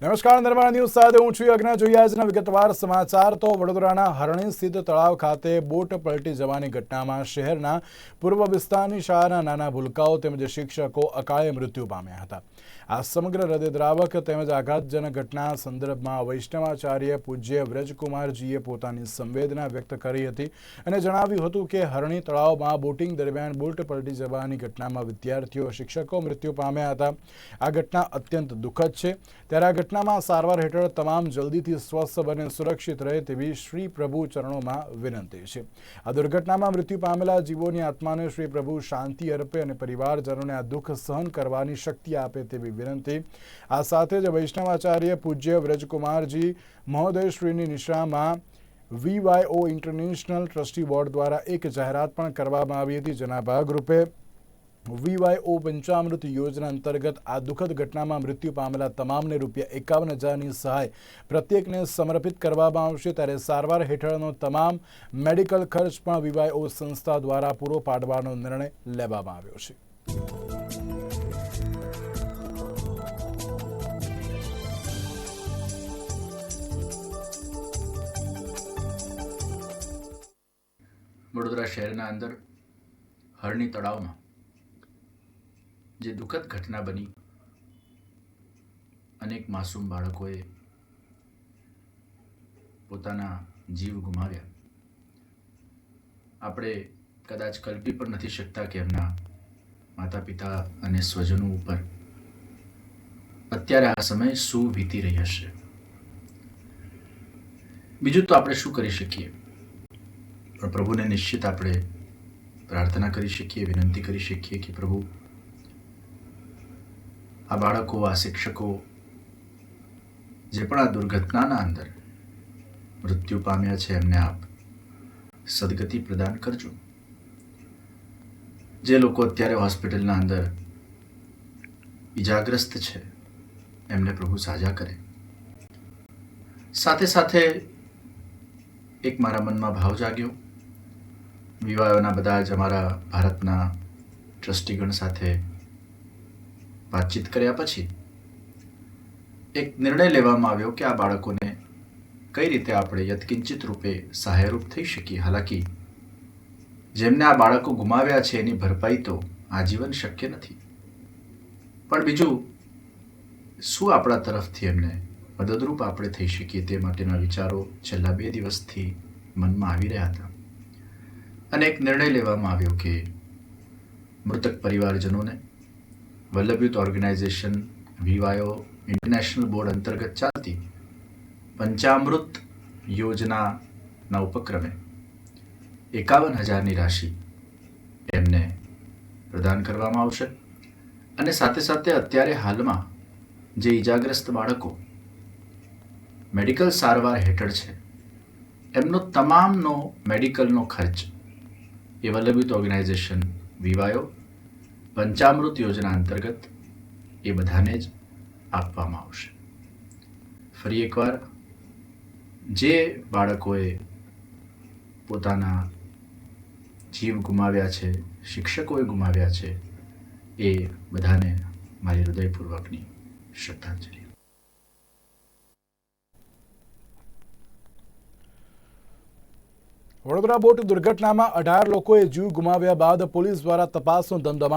નમસ્કાર નિર્માણ ન્યૂઝ સાથે હું છું યજ્ઞ. જોઈએ આજના વિગતવાર સમાચાર તો વડોદરાના હરણી સ્થિત તળાવ ખાતે બોટ પલટી જવાની ઘટનામાં શહેરના પૂર્વ વિસ્તારની શાળાના નાના ભૂલકાઓ તેમજ શિક્ષકો અકાળે મૃત્યુ પામ્યા હતા. આ સમગ્ર હૃદયદ્રાવક તેમજ આઘાતજનક ઘટના સંદર્ભમાં વૈષ્ણવાચાર્ય પૂજ્ય વ્રજકુમારજીએ પોતાની સંવેદના વ્યક્ત કરી હતી અને જણાવ્યું હતું કે હરણી તળાવમાં બોટિંગ દરમિયાન બોટ પલટી જવાની ઘટનામાં વિદ્યાર્થીઓ, શિક્ષકો મૃત્યુ પામ્યા હતા. આ ઘટના અત્યંત દુઃખદ છે. ત્યારે આ ઘટનામાં સારવાર હેઠળ તમામ જલ્દીથી સ્વસ્થ બને સુરક્ષિત રહે તેવી શ્રી પ્રભુ ચરણોમાં વિનંતી છે. આ દુર્ઘટનામાં મૃત્યુ પામેલા જીવોની આત્માને શ્રી પ્રભુ શાંતિ અર્પે અને પરિવારજનોને આ દુઃખ સહન કરવાની શક્તિ આપે તેવી વિનંતી. આ સાથે જ વૈષ્ણવાચાર્ય પૂજ્ય વ્રજકુમારજી મહોદય શ્રીની નિશ્રામાં વીવાયઓ ઇન્ટરનેશનલ ટ્રસ્ટી બોર્ડ દ્વારા એક જાહેરાત પણ કરવામાં આવી હતી. જેના ભાગરૂપે વીવાયઓ પંચામૃત યોજના અંતર્ગત આ દુઃખદ ઘટનામાં મૃત્યુ પામેલા તમામને રૂપિયા એકાવન હજારની સહાય પ્રત્યેકને સમર્પિત કરવામાં આવશે ત્યારે સારવાર હેઠળનો તમામ મેડિકલ ખર્ચ પણ વીવાયઓ સંસ્થા દ્વારા પૂરો પાડવાનો નિર્ણય લેવામાં આવ્યો છે. વડોદરા શહેરના અંદર હરણી તળાવમાં જે દુઃખદ ઘટના બની. અનેક માસૂમ બાળકોએ પોતાના જીવ ગુમાવ્યા. આપણે કદાચ કલ્પી પણ નથી શકતા કે એમના માતા પિતા અને સ્વજનો ઉપર અત્યારે આ સમય શું વીતી રહી હશે. બીજું તો આપણે શું કરી શકીએ? પણ પ્રભુને નિશ્ચિત આપણે પ્રાર્થના કરી શકીએ, વિનંતી કરી શકીએ કે પ્રભુ આ બાળકો, આ શિક્ષકો, જે પણ આ દુર્ઘટનાના અંદર મૃત્યુ પામ્યા છે, એમને આપ સદગતિ પ્રદાન કરજો. જે લોકો અત્યારે હોસ્પિટલના અંદર ઈજાગ્રસ્ત છે, એમને પ્રભુ સાજા કરે. સાથે સાથે એક મારા મનમાં ભાવ જાગ્યો. વિવાહોના બધા જ અમારા ભારતના ટ્રસ્ટીગણ સાથે વાતચીત કર્યા પછી એક નિર્ણય લેવામાં આવ્યો કે આ બાળકોને કઈ રીતે આપણે યથકિંચિત રૂપે સહાયરૂપ થઈ શકીએ? હાલાકી, જેમને આ બાળકો ગુમાવ્યા છે એની ભરપાઈ તો આજીવન શક્ય નથી. પણ બીજું, શું આપણા તરફથી એમને મદદરૂપ આપણે થઈ શકીએ તે માટેના વિચારો છેલ્લા બે દિવસથી મનમાં આવી રહ્યા હતા. અને એક નિર્ણય લેવામાં આવ્યો કે મૃતક પરિવારજનોને Vallabh youth organisation, VYO, international board અંતર્ગત ચાલતી પંચામૃત યોજનાના ઉપક્રમે એકાવન હજારની રાશિ એમને પ્રદાન કરવામાં આવશે. અને સાથે સાથે અત્યારે હાલમાં જે ઈજાગ્રસ્ત બાળકો મેડિકલ સારવાર હેઠળ છે, એમનો તમામનો મેડિકલનો ખર્ચ એ વલ્લભિત ઓર્ગેનાઇઝેશન, વિવાયો પંચામૃત યોજના અંતર્ગત એ બધાને જ આપવામાં આવશે. ફરી એકવાર, જે બાળકોએ પોતાના જીવ ગુમાવ્યા છે, શિક્ષકોએ ગુમાવ્યા છે, એ બધાને મારી હૃદયપૂર્વકની શ્રદ્ધાંજલિ. વડોદરા બોટ દુર્ઘટનામાં અઢાર લોકોએ જીવ ગુમાવ્યા બાદ પોલીસ દ્વારા તપાસનો ધમધમા